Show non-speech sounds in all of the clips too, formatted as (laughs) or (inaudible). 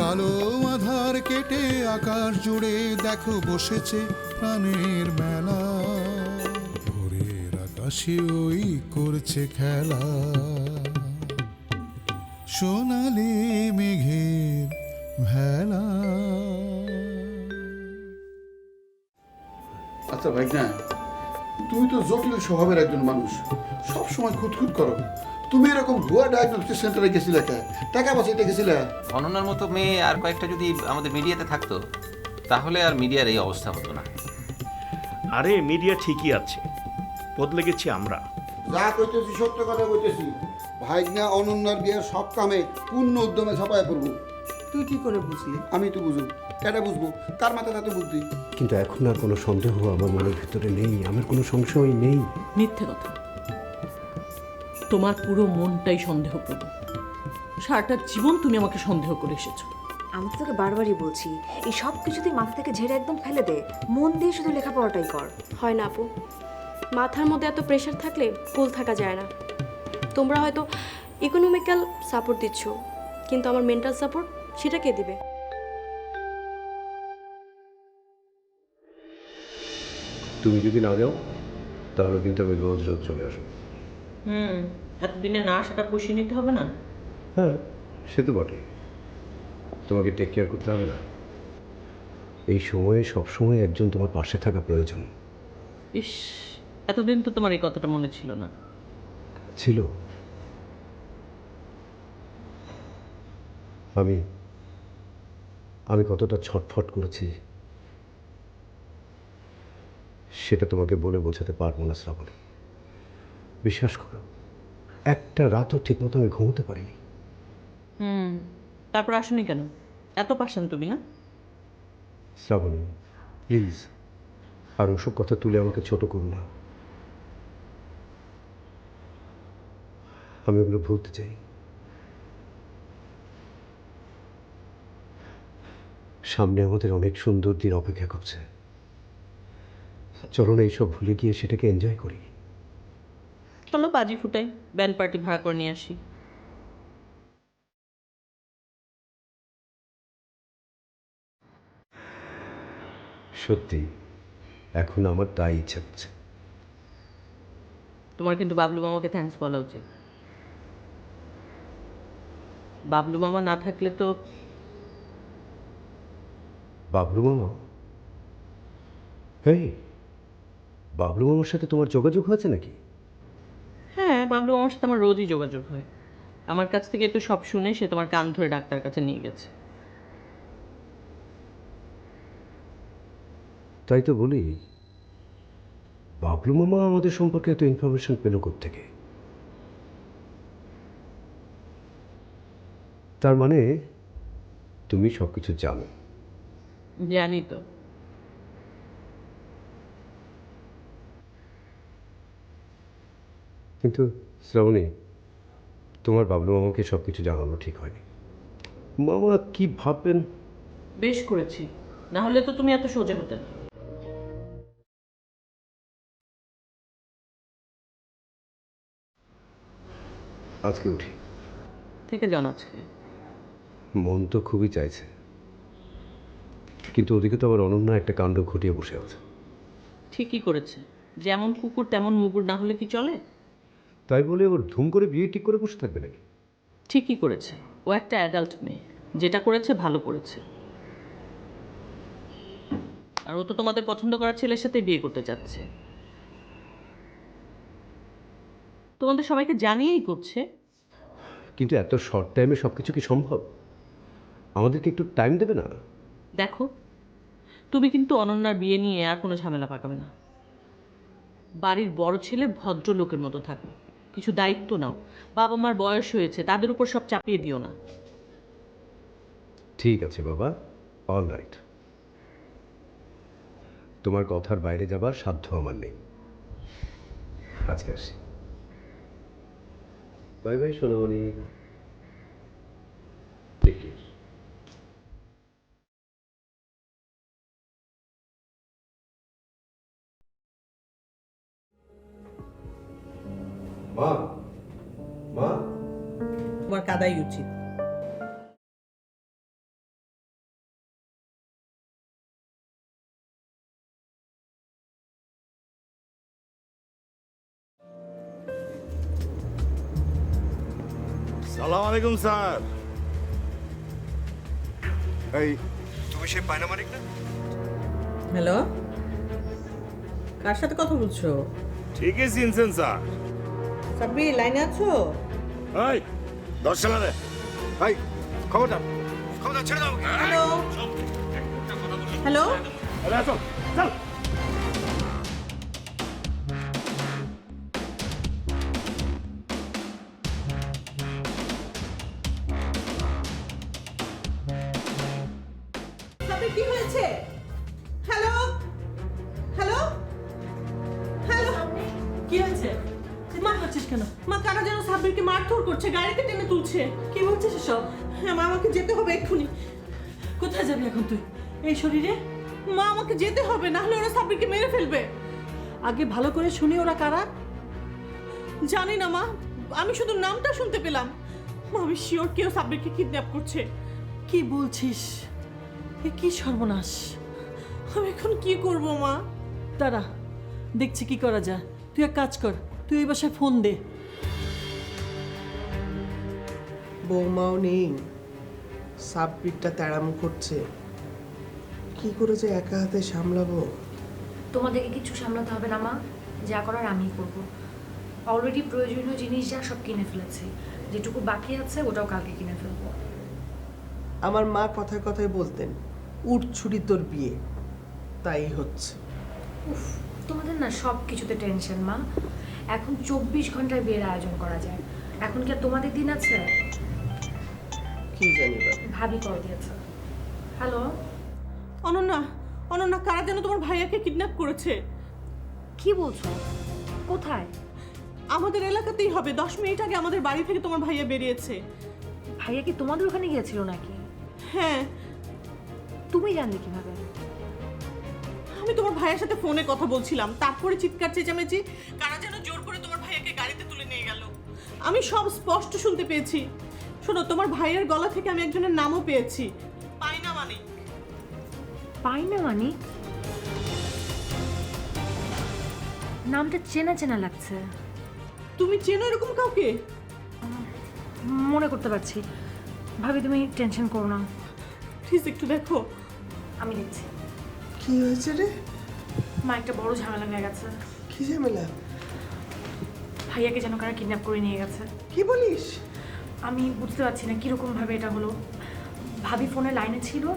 কালো আধার কেটে আকাশ জুড়ে দেখো বসেছে প্রাণের মেলা। ভোরের আকাশে ওই করছে খেলা। সোনালি মেঘের ভেলা। আচ্ছা ভাই তুমি তো জটিল স্বভাবের একজন মানুষ। সব সময় খুঁতখুত করো। তুমি এরকম ভুয়া ডায়াগনোস্টিক সেন্টারে গেছিলে কে? টাকা বাঁচাইতে গেছিলে? অনন্যার মতো মেয়ে আর কয়েকটা যদি আমাদের মিডিয়াতে থাকতো তাহলে আর মিডিয়ার এই অবস্থা হতো না। আরে মিডিয়া ঠিকই আছে। বদলে গেছি আমরা। যা কইতেছি সত্য কথা কইতেছি। ভাই না অনন্যার বিয়ের সব কামে পূর্ণ উদ্যমে ছাপায় পড়ব। তুই কি করে বুঝলি? আমি তো বুঝুন কেটা বুঝব? কার মাথায় এত বুদ্ধি? কিন্তু এখন আর কোনো সন্দেহ আমার মনের ভিতরে নেই। আমার কোনো সংশয় নেই। মিথ্যে কথা। তোমার পুরো মনটাই সন্দেহ সন্দেহপ্রবণ। সারাটা জীবন তুমি আমাকে সন্দেহ করে এসেছ। আমি তো তোকে বারবারই বলছি এই সব কিছু তুই মাথা থেকে ঝেড়ে একদম ফেলে দে। মন দিয়ে শুধু লেখাপড়াটাই কর। হয় না আপু। মাথার মধ্যে এত প্রেশার থাকলে কুল থাকা যায় না। তোমরা হয়তো ইকোনমিক্যাল সাপোর্ট দিচ্ছ কিন্তু আমার মেন্টাল সাপোর্ট সেটা কে দিবে? তুমি যদি না যাও তাহলে কিন্তু আমি রোজ রোজ চলে আসব। হুম এতদিনে না সেটা পুষিয়ে নিতে হবে না? হ্যাঁ সে তো বটে তোমাকে টেক কেয়ার করতে হবে না। এই সময়ে সবসময় একজন তোমার পাশে থাকা প্রয়োজন। ইস এতদিন তো তোমার এই কথাটা মনে ছিল না। ছিল। আমি আমি কতটা ছটফট করেছি সেটা তোমাকে বলে বোঝাতে পারব না শ্রাবণী। বিশ্বাস করো একটা রাতও ঠিকমতো আমি ঘুমোতে পারিনি। হুম তারপর আসুনি কেন? এত পাশান তুমি না শ্রাবণী প্লিজ আর ওসব কথা তুলে আমাকে ছোট করো না। আমি ওগুলো ভুলতে চাই। সামনে আমাদের অনেক সুন্দর দিন অপেক্ষা করছে। চলো না এইসব ভুলে গিয়ে সেটাকে এনজয় করি। চলো বাজি ফুটাই ব্যান্ড পার্টি ভাড়া করে নিয়ে আসি। সত্যি এখন আমার তাই ইচ্ছা করছে তোমার কিন্তু বাবলু মামাকে থ্যাঙ্কস বলা উচিত। বাবলু মামা না থাকলে তো বাবলু মামা? এই বাবলু মামার সাথে তোমার যোগাযোগ হয়েছে নাকি? বাবলু মামার সাথে আমার রোজই যোগাযোগ হয়। আমার কাছ থেকে একটু সব শুনে সে তোমার কান ধরে ডাক্তার কাছে নিয়ে গেছে। তাই তো বলি বাবলু মামা আমাদের সম্পর্কে এত ইনফরমেশন পেল থেকে তার মানে তুমি সব কিছু জানো? জানি তো। কিন্তু শ্রাবণী তোমার বাবলু মামাকে সব কিছু জানানো ঠিক হয়নি। মামা কি ভাববেন? বেশ করেছি। না হলে তো তুমি এত সোজা হতে। না আজকে উঠি। থেকে যান আজকে। মন তো খুবই চাইছে। কিন্তু ওদিকে তো আবার অনন্য একটা কাণ্ড ঘটিয়ে বসে আছে। ঠিকই করেছে। যেমন কুকুর তেমন মুগুর না হলে কি চলে? তাই বলে ওর ধুম করে বিয়ে ঠিক করে বসে থাকবে নাকি? ঠিকই করেছে। ও একটা অ্যাডাল্ট মেয়ে। যেটা করেছে ভালো করেছে। আর ও তো তোমাদের পছন্দ করার ছেলের সাথে বিয়ে করতে চাচ্ছে তোমাদের সবাইকে জানিয়েই করছে। কিন্তু এত শর্ট টাইমে সব কিছু কি সম্ভব? আমাদেরকে একটু টাইম দেবে না? দেখো তুমি কিন্তু অনন্যার বিয়ে নিয়ে আর কোনো ঝামেলা পাকাবে না। বাড়ির বড় ছেলে ভদ্রলোকের মতো থাকো কিছু দায়িত্ব নাও। বাবা মার বয়স হয়েছে, তাদের উপর সব চাপিয়ে দিও না। ঠিক আছে বাবা অল রাইট তোমার কথার বাইরে যাবার সাধ্য আমার নেই। আজকে আসি। বাই বাই সোনামণি। কাদাই উচিত। সালাম আলাইকুম স্যার। এই তুমি সে পায়না মানিক না? হ্যালো? কার সাথে কথা বলছো? ঠিকই চিনছেন স্যার। সাব্বি লাইনে আছো? এই দশ রে ভাই খবরদার খবরদার ছেড়ে দাও হ্যালো। হ্যালো। চল সাব্বি কি হয়েছে? হ্যালো। হ্যালো। হ্যালো। কি হয়েছে? মা করছিস কেন? মা কারা যেন সাব্বিরকে মারধর করছে, গাড়িতে টেনে তুলছে। কি বলছিস সব হ্যাঁ মা, আমাকে যেতে হবে এক্ষুনি। কোথায় যাবি এখন তুই? এই শরীরে? মা, আমাকে যেতে হবে, না হলে ওরা সাব্বিরকে মেরে ফেলবে। আগে ভালো করে শুনি ওরা কারা। জানি না, মা। আমি শুধু নামটা শুনতে পেলাম। মা, আমি শিওর কেউ সাব্বিরকে কিডন্যাপ করছে। কি বলছিস? এ কি সর্বনাশ। আমি এখন কি করব, মা? দাঁড়া, দেখছি কি করা যায়। তুই এক কাজ কর তুই এই বাসায় ফোন দে। বৌমাও নেই। সাবপিটটা তেড়াম করছে। কি করে যে একা হাতে সামলাবো? তোমাদেরকে কিছু সামলাতে হবে না মা। যা করার আমিই করব। অলরেডি প্রয়োজনীয় জিনিস যা সব কিনে ফেলেছি। যেটুকু বাকি আছে ওটাও কালকে কিনে ফেলব। আমার মা কথায় কথায় বলতেন উঠ ছুরি তোর বিয়ে। তাই হচ্ছে। উফ তোমাদের না সব কিছুতে টেনশন মা। এখন চব্বিশ ঘন্টায় বিয়ের আয়োজন করা যায়। এখন কি আর তোমাদের দিন আছে? কি জানি ভাবি কল দিয়েছে। হ্যালো? অনন্যা অনন্যা কারা যেন তোমার ভাইয়াকে কিডন্যাপ করেছে? কি বলছো? কোথায়? আমাদের এলাকাতেই হবে। দশ মিনিট আগে আমাদের বাড়ি থেকে তোমার ভাইয়া বেরিয়েছে। ভাইয়া কি তোমাদের ওখানে গিয়েছিল নাকি? হ্যাঁ। তুমি জানলে কীভাবে? আমি তোমার ভাইয়ের সাথে ফোনে কথা বলছিলাম। তারপরে চিৎকার চেঁচামেচি কারা যেন আমি সব স্পষ্ট শুনতে পেয়েছি। শোনো তোমার ভাইয়ের গলা থেকে আমি একজনের নামও পেয়েছি। পাইনা মানে। পাই না মানে? নামটা চেনা চেনা লাগছে। তুমি চেনো এরকম কাউকে? মনে করতে পারছি। ভাবি তুমি টেনশন করো না। প্লিজ একটু দেখো। আমি দেখছি। কি হয়েছে রে? মা একটা বড় ঝামেলা হয়ে গেছে। কি ঝামেলা? ভাইয়াকে যেন কারা কিডন্যাপ করে নিয়ে গেছে। কি বলিস? আমি বুঝতে পারছি না কীরকম ভাবে এটা হলো। ভাবি ফোনে লাইনে ছিল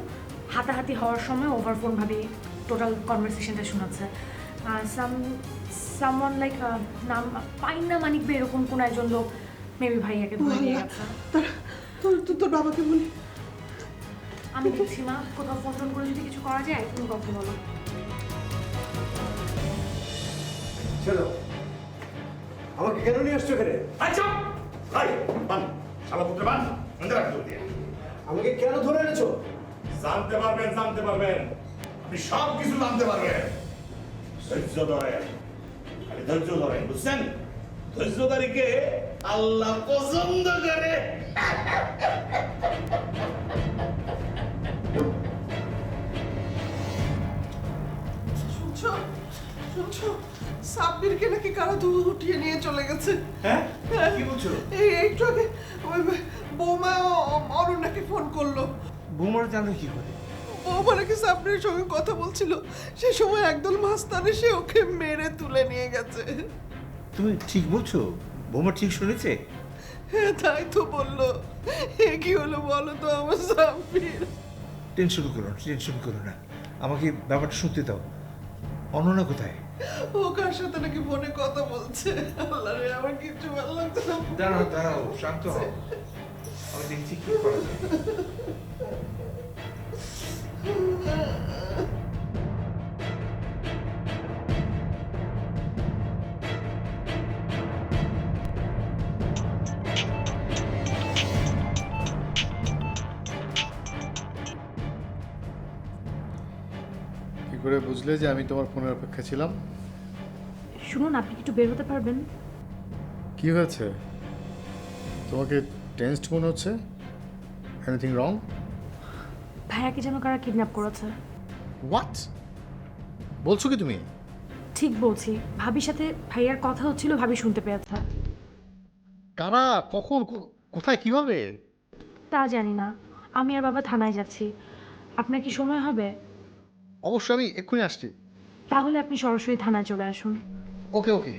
হাতাহাতি হওয়ার সময় ওভার ফোন ভাবি টোটাল কনভারসেশনটা শোনাচ্ছে। সাম সামওয়ান লাইক নাম পাইনা মানিক বে এরকম কোন একজন লোক মেবি ভাইয়াকে ধরে নিয়ে গেছে। তোর তোর- তোর বাবাকে বলি। আমি দেখছি মা কোথাও ফোন টোন করে যদি কিছু করা যায় তুমি কথা বলো? দাও। আমাকে কেন নিয়ে আসছো এখানে? আচ্ছা ভাই বান শালা পুত্র বান মন্দির রাখতে দিয়ে আমাকে কেন ধরে এনেছো? জানতে পারবেন জানতে পারবেন। আপনি সব কিছু জানতে পারবেন। ধৈর্য ধরেন। খালি ধৈর্য ধরেন বুঝছেন? আল্লাহ পছন্দ করে শুনছো? শুনছো? সাব্বিরকে নাকি কারা দু উঠিয়ে নিয়ে চলে গেছে? হ্যাঁ? কি বলছো? এই একটু আগে ওই বৌমা অরণ্যাকে ফোন করল। বুমার জানলে কি করে বৌমা নাকি সাব্বিরের সঙ্গে কথা বলছিল। সে সময় একদল মাস্তান এসে ওকে মেরে তুলে নিয়ে গেছে। তুমি ঠিক বলছো? বোমা ঠিক শুনেছে? হ্যাঁ তাই তো বলল। এ কি হলো বলো তো আমার সাব্বির? টেনশন করো না টেনশন করো না। আমাকে ব্যাপারটা শুনতে দাও। অননা কোথায়? ও কার সাথে নাকি ফোনে কথা বলছে? আল্লাহ রে আমার কিছু ভালো লাগছে না। দাঁড়াও দাঁড়াও শান্ত হও। আমি দেখছি কি করা যায়। (laughs) করে বুঝলে যে আমি তোমার ফোনের অপেক্ষা ছিলাম। শুনুন আপনি কি একটু বের হতে পারবেন? কি হয়েছে? তোমাকে টেন্সড মনে হচ্ছে? এনিথিং রং ভাইয়াকে যেন কারা কিডন্যাপ করেছে। হোয়াট বলছো কি তুমি? ঠিক বলছি। ভাবির সাথে ভাইয়ার কথা হচ্ছিল ভাবি শুনতে পেয়েছে। কারা? কখন? কো- কোথায়? কীভাবে তা জানি না। আমি আর বাবা থানায় যাচ্ছি। আপনার কি সময় হবে? অবশ্যই আমি এক্ষুনি আসছি তাহলে আপনি সরাসরি থানায় চলে আসুন ওকে ওকে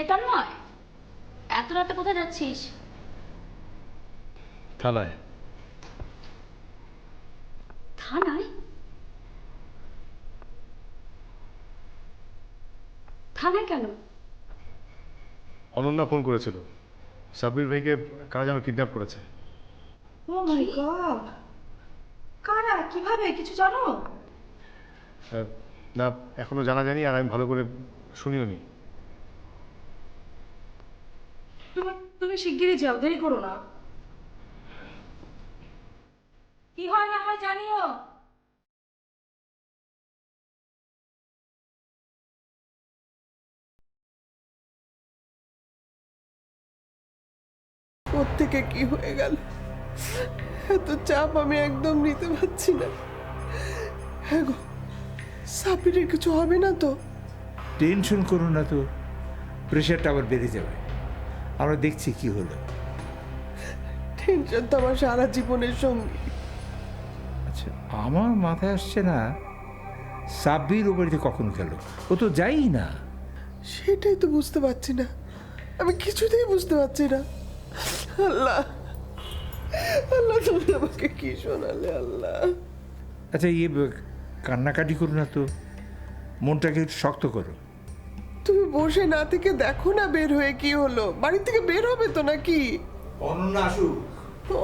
এটা নয় এত রাতে কোথায় যাচ্ছিস থানায় থানায় থানায় কেন? অনন্যা ফোন করেছিল। সাব্বির ভাইকে কারা যেন কিডন্যাপ করেছে। Oh my God. কারা? কীভাবে? কিছু জানো? না এখনও জানা জানি আর আমি ভালো করে শুনিও নি। তুমি তুমি শিগগিরই যাও দেরি করো না। কি হয় না হয় জানিও। থেকে কি হয়ে গেল? এত চাপ আমি একদম নিতে পারছি না। হ্যাঁ গো সাপিরের কিছু হবে না তো? টেনশন করো না তো প্রেশারটা আবার বেড়ে যাবে। আমরা দেখছি কি হলো। টেনশন তো আমার সারা জীবনের সঙ্গী। আচ্ছা আমার মাথায় আসছে না সাব্বির ও বাড়িতে কখন গেল? ও তো যাই না। সেটাই তো বুঝতে পারছি না। আমি কিছুতেই বুঝতে পারছি না। আল্লাহ আল্লাহ তুমি আমাকে কি শোনালে আল্লাহ? আচ্ছা ইয়ে কান্নাকাটি করো না তো মনটাকে শক্ত করো। তুমি বসে না থেকে দেখো না বের হয়ে কি হলো বাড়ি থেকে বের হবে তো নাকি? অনন্যা আসুক।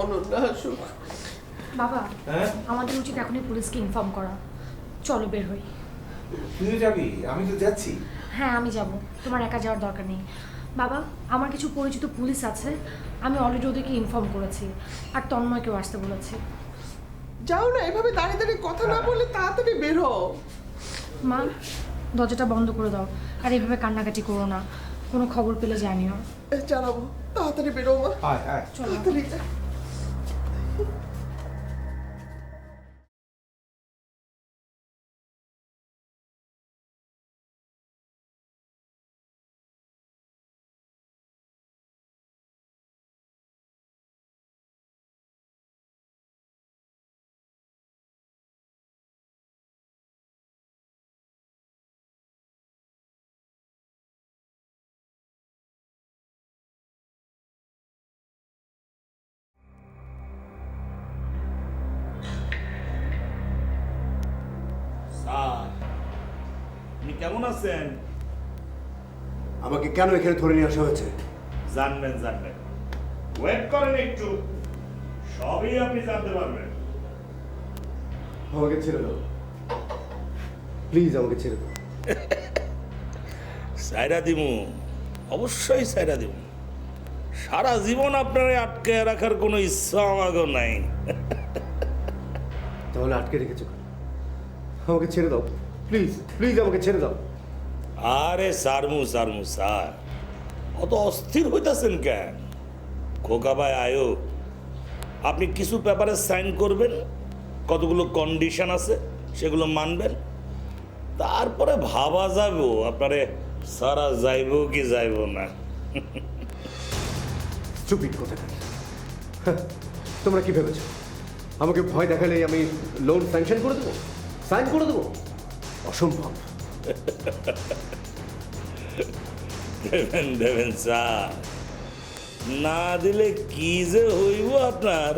অনন্যা আসুক। বাবা হ্যাঁ? আমাদের উচিত এখনই পুলিশকে ইনফর্ম করা। চলো বের হই। তুইও যাবি? আমি তো যাচ্ছি। হ্যাঁ আমি যাব। তোমার একা যাওয়ার দরকার নেই। বাবা আমার কিছু পরিচিত পুলিশ আছে। আমি অলরেডি ওদেরকে ইনফর্ম করেছি। আর তন্ময়কেও আসতে বলেছি। যাও না এভাবে দাঁড়িয়ে দাঁড়িয়ে কথা না বলে তাড়াতাড়ি বের হও। মা দরজাটা বন্ধ করে দাও। আর এভাবে কান্নাকাটি করো না। কোনো খবর পেলে জানিও। চালাবো জানাব। তাড়াতাড়ি বেরো মা। হ্যাঁ চলো। তাড়াতাড়ি। কেমন আছেন? আমাকে কেন এখানে ধরে নিয়ে আসা হয়েছে? জানবেন জানবেন। ওয়েট করেন একটু। সবই আপনি জানতে পারবেন। আমাকে ছেড়ে দাও। প্লিজ আমাকে ছেড়ে দাও। সাইরা দিমু। অবশ্যই সাইরা দিমু। সারা জীবন আপনারে আটকে রাখার কোনো ইচ্ছা আমাকে নাই। তাহলে আটকে রেখেছো? আমাকে ছেড়ে দাও। প্লিজ প্লিজ আমাকে ছেড়ে দাও। আরে সারমু সারমু স্যার। অত অস্থির হইতাছেন কেন? খোকা ভাই আয়ো আপনি কিছু পেপারে সাইন করবেন? কতগুলো কন্ডিশন আছে সেগুলো মানবেন? তারপরে ভাবা যাব আপনারে সারা যাইব কি যাইব না। স্টুপিড কথা। তোমরা কি ভেবেছো? আমাকে ভয় দেখালে আমি লোন স্যাংশন করে দেবো? সাইন করে দেবো? অসম্ভব। দেবেন দেবেন স্যার। না দিলে কি যে হইব আপনার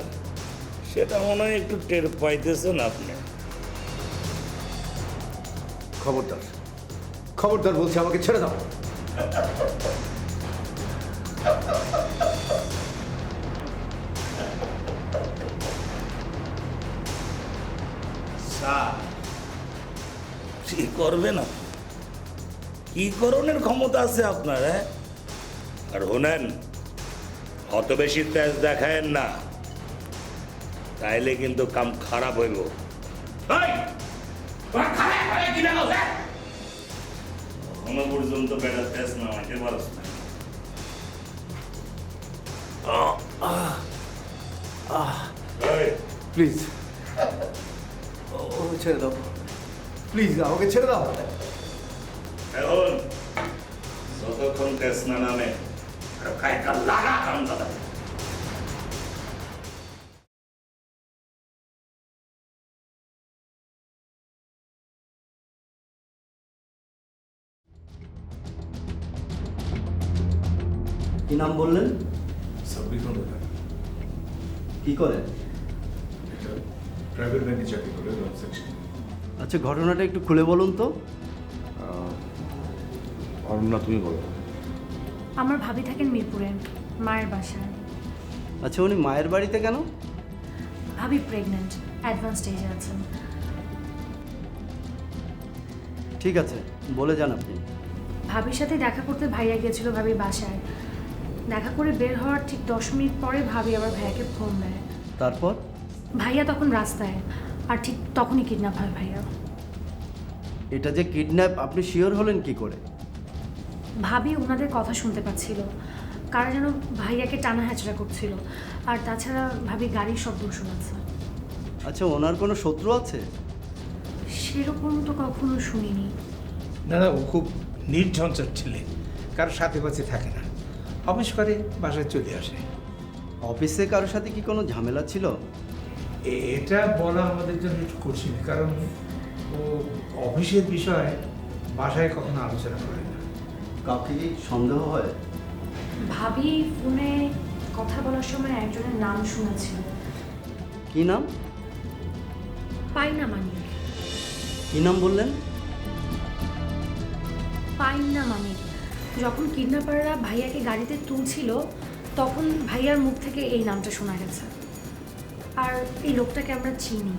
সেটা মনে হয় একটু টের পাইতেছেন আপনি। খবরদার খবরদার বলছি আমাকে ছেড়ে দাও। কি করবে না? কি করণের ক্ষমতা আছে আপনার হ্যাঁ? আর হোনেন অত বেশি তেজ দেখায়েন না। তাইলে কিন্তু কাম খারাপ হইব। হয়ে? এখনও পর্যন্ত বেটা তেজ না হইতে পারস না। প্লিজ ও ছেড়ে দাও। প্লিজ আমাকে ছেড়ে দাও। এখন যতক্ষণ না নামে লাগা দাদা। কি নাম বললেন? কি করে প্রাইভেট ব্যাংকে চাকরি করে আচ্ছা ঘটনাটা একটু খুলে বলুন তো। অরুণা তুমি বলো। আমার ভাবি থাকেন মিরপুরে মায়ের বাসায়। আচ্ছা উনি মায়ের বাড়িতে কেন? ভাবি প্রেগনেন্ট অ্যাডভান্স স্টেজে আছেন। ঠিক আছে বলে যান আপনি। ভাবির সাথে দেখা করতে ভাইয়া গিয়েছিল ভাবির বাসায়। দেখা করে বের হওয়ার ঠিক দশ মিনিট পরে ভাবি আবার ভাইয়াকে ফোন দেয়। তারপর? ভাইয়া তখন রাস্তায়। আর ঠিক তখনই কিডন্যাপ হয় ভাইয়া। এটা যে কিডন্যাপ আপনি শিওর হলেন কি করে? ভাবি ওনাদের কথা শুনতে পাচ্ছিল। কারা যেন ভাইয়াকে টানা হ্যাচড়া করছিল। আর তাছাড়া ভাবি গাড়ির শব্দ শোনাচ্ছে। আচ্ছা ওনার কোনো শত্রু আছে? সেরকম তো কখনো শুনিনি। না না ও খুব নির্ঝঞ্ঝট ছেলে। কারোর সাথে পাশে থাকে না। অফিস করে বাসায় চলে আসে। অফিসে কারোর সাথে কি কোনো ঝামেলা ছিল? এটা বলা আমাদের জন্য একটু কঠিন কারণ ও অফিসের বিষয়ে বাসায় কখনো আলোচনা করে না। কাউকে কি সন্দেহ হয়? ভাবি ফোনে কথা বলার সময় একজনের নাম শুনেছিল। কি নাম? পাইনা মানিক কি নাম বললেন? পাইনা মানিক যখন কিডন্যাপাররা ভাইয়াকে গাড়িতে তুলছিল তখন ভাইয়ার মুখ থেকে এই নামটা শোনা গেছে। আর এই লোকটাকে আমরা চিনি।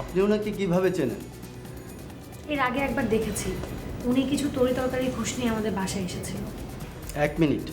আপনি ওনাকে কীভাবে চেনেন? এর আগে একবার দেখেছি। উনি কিছু তরি তরকারি ঘুষ নিয়ে আমাদের বাসায় এসেছিল। এক মিনিট।